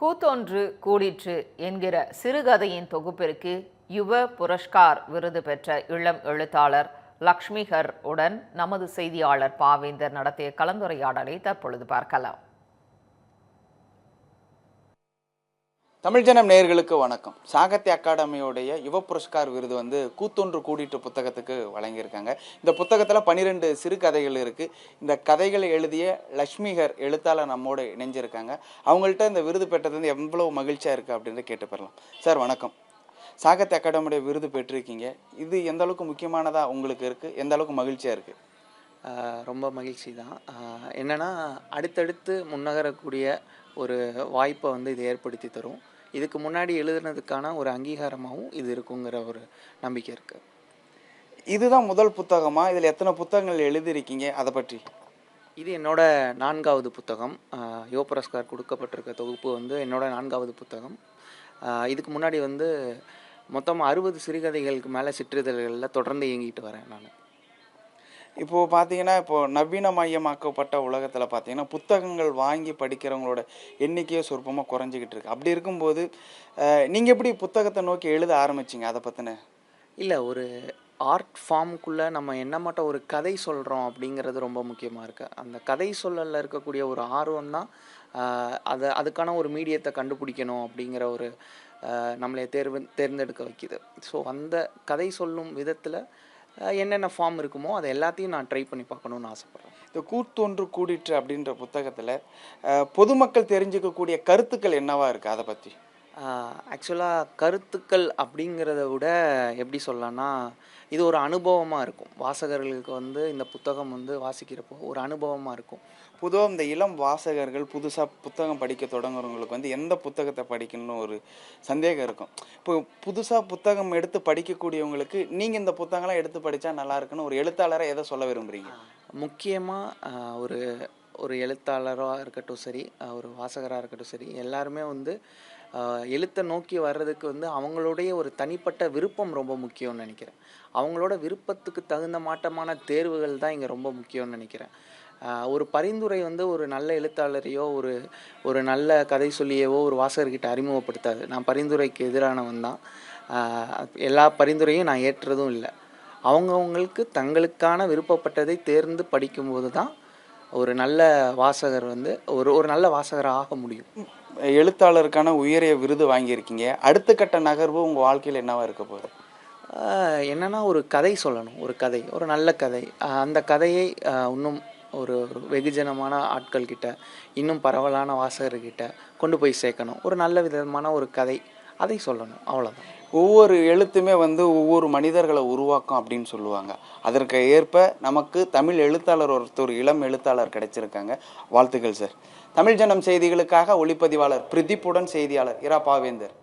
கூத்தொன்று கூடிற்று என்கிற சிறுகதையின் தொகுப்பிற்கு யுவ புரஸ்கார் விருது பெற்ற இளம் எழுத்தாளர் லக்ஷ்மிகர் உடன் நமது செய்தியாளர் பாவேந்தர் நடத்திய கலந்துரையாடலை தற்பொழுது பார்க்கலாம். தமிழ் ஜனம் வணக்கம். சாகித்ய அகாடமியோடைய யுவ புரஸ்கார் விருது வந்து கூத்தொன்று கூடிட்டு புத்தகத்துக்கு வழங்கியிருக்காங்க. இந்த புத்தகத்தில் பன்னிரெண்டு சிறுகதைகள் இருக்குது இந்த கதைகளை எழுதிய லக்ஷ்மிகர் எழுத்தாளர் நம்மோடு இணைஞ்சிருக்காங்க. அவங்கள்ட்ட இந்த விருது பெற்றது வந்து எவ்வளோ மகிழ்ச்சியாக இருக்குது அப்படின்னு கேட்டு பெறலாம் சார் வணக்கம். சாகித்ய அகாடமியோட விருது பெற்றிருக்கீங்க. இது எந்த அளவுக்கு முக்கியமானதாக உங்களுக்கு இருக்குது எந்த அளவுக்கு மகிழ்ச்சியாக இருக்குது ரொம்ப மகிழ்ச்சி தான். என்னென்னா என்னன்னா அடுத்தடுத்து முன்னகரக்கூடிய ஒரு வாய்ப்பை வந்து இது ஏற்படுத்தி தரும். இதுக்கு முன்னாடி எழுதுனதுக்கான ஒரு அங்கீகாரமாகவும் இது இருக்குங்கிற ஒரு நம்பிக்கை இருக்குது இதுதான் முதல் புத்தகமா? இதில் எத்தனை புத்தகங்கள் எழுதியிருக்கீங்க? அதை பற்றி. இது என்னோட நான்காவது புத்தகம். யோ புரஸ்கார் கொடுக்கப்பட்டிருக்க தொகுப்பு வந்து என்னோட நான்காவது புத்தகம். இதுக்கு முன்னாடி வந்து மொத்தம் அறுபது சிறுகதைகளுக்கு மேலே சிற்றிதழ்களில் தொடர்ந்து இயங்கிட்டு வரேன் நான். இப்போது பார்த்தீங்கன்னா இப்போ நவீனமயமாக்கப்பட்ட உலகத்தில் பார்த்தீங்கன்னா புத்தகங்கள் வாங்கி படிக்கிறவங்களோட எண்ணிக்கையே சொற்பமாக குறைஞ்சிக்கிட்டு இருக்கு. அப்படி இருக்கும்போது நீங்கள் எப்படி புத்தகத்தை நோக்கி எழுத ஆரம்பிச்சிங்க அதை பற்றின இல்லை ஒரு ஆர்ட் ஃபார்முக்குள்ளே நம்ம என்ன மட்டும் ஒரு கதை சொல்கிறோம் அப்படிங்கிறது ரொம்ப முக்கியமாக இருக்குது அந்த கதை சொல்லலில் இருக்கக்கூடிய ஒரு ஆர்வம் தான் அதை அதுக்கான ஒரு மீடியத்தை கண்டுபிடிக்கணும் அப்படிங்கிற ஒரு நம்மளை தேர்வு தேர்ந்தெடுக்க வைக்குது. ஸோ அந்த கதை சொல்லும் விதத்தில் என்னென்ன ஃபார்ம் இருக்குமோ அதை எல்லாத்தையும் நான் ட்ரை பண்ணி பார்க்கணுன்னு ஆசைப்பட்றேன். இந்த கூத்தொன்று கூடிற்று அப்படின்ற புத்தகத்தில் பொதுமக்கள் தெரிஞ்சுக்கக்கூடிய கருத்துக்கள் என்னவா இருக்குது அதை பற்றி ஆக்சுவலாக கருத்துக்கள் அப்படிங்கிறத விட எப்படி சொல்லலாம்னா இது ஒரு அனுபவமாக இருக்கும். வாசகர்களுக்கு வந்து இந்த புத்தகம் வந்து வாசிக்கிறப்போ ஒரு அனுபவமாக இருக்கும். பொதுவாக இந்த இளம் வாசகர்கள் புதுசாக புத்தகம் படிக்க தொடங்குறவங்களுக்கு வந்து எந்த புத்தகத்தை படிக்கணும்னு ஒரு சந்தேகம் இருக்கும். இப்போ புதுசாக புத்தகம் எடுத்து படிக்கக்கூடியவங்களுக்கு நீங்கள் இந்த புத்தகம்லாம் எடுத்து படித்தா நல்லா இருக்குன்னு ஒரு எழுத்தாளரை எதை சொல்ல விரும்புகிறீங்க முக்கியமாக ஒரு ஒரு எழுத்தாளராக இருக்கட்டும் சரி ஒரு வாசகராக இருக்கட்டும் சரி எல்லாருமே வந்து எழுத்தை நோக்கி வர்றதுக்கு வந்து அவங்களுடைய ஒரு தனிப்பட்ட விருப்பம் ரொம்ப முக்கியம்னு நினைக்கிறேன். அவங்களோட விருப்பத்துக்கு தகுந்த மாட்டமான தேர்வுகள் தான் இங்கே ரொம்ப முக்கியம்னு நினைக்கிறேன். ஒரு பரிந்துரை வந்து ஒரு நல்ல எழுத்தாளரையோ ஒரு ஒரு நல்ல கதை சொல்லியவோ ஒரு வாசகர்கிட்ட அறிமுகப்படுத்தாது. நான் பரிந்துரைக்கு எதிரானவன் தான். எல்லா பரிந்துரையும் நான் ஏற்றதும் இல்லை. அவங்கவுங்களுக்கு தங்களுக்கான விருப்பப்பட்டதை தேர்ந்து படிக்கும்போது தான் ஒரு நல்ல வாசகர் வந்து ஒரு ஒரு நல்ல வாசகராக ஆக முடியும். எழுத்தாளருக்கான உயரிய விருது வாங்கியிருக்கீங்க. அடுத்த கட்ட நகர்வு உங்கள் வாழ்க்கையில் என்னவா இருக்க போகுது? என்னன்னா ஒரு கதை சொல்லணும். ஒரு கதை ஒரு நல்ல கதை. அந்த கதையை இன்னும் ஒரு ஒரு வெகுஜனமான ஆட்கள் கிட்ட இன்னும் பரவலான வாசகர்கிட்ட கொண்டு போய் சேர்க்கணும். ஒரு நல்ல விதமான ஒரு கதை அதை சொல்லணும். அவ்வளோதான் ஒவ்வொரு எழுத்துமே வந்து ஒவ்வொரு மனிதர்களை உருவாக்கும் அப்படின்னு சொல்லுவாங்க. அதற்கு ஏற்ப நமக்கு தமிழ் எழுத்தாளர் ஒருத்தர் இளம் எழுத்தாளர் கிடைச்சிருக்காங்க. வாழ்த்துக்கள் சார். தமிழ் ஜனம் செய்திகளுக்காக ஒளிப்பதிவாளர் பிரதீப்புடன் செய்தியாளர் இரா பாவேந்தர்.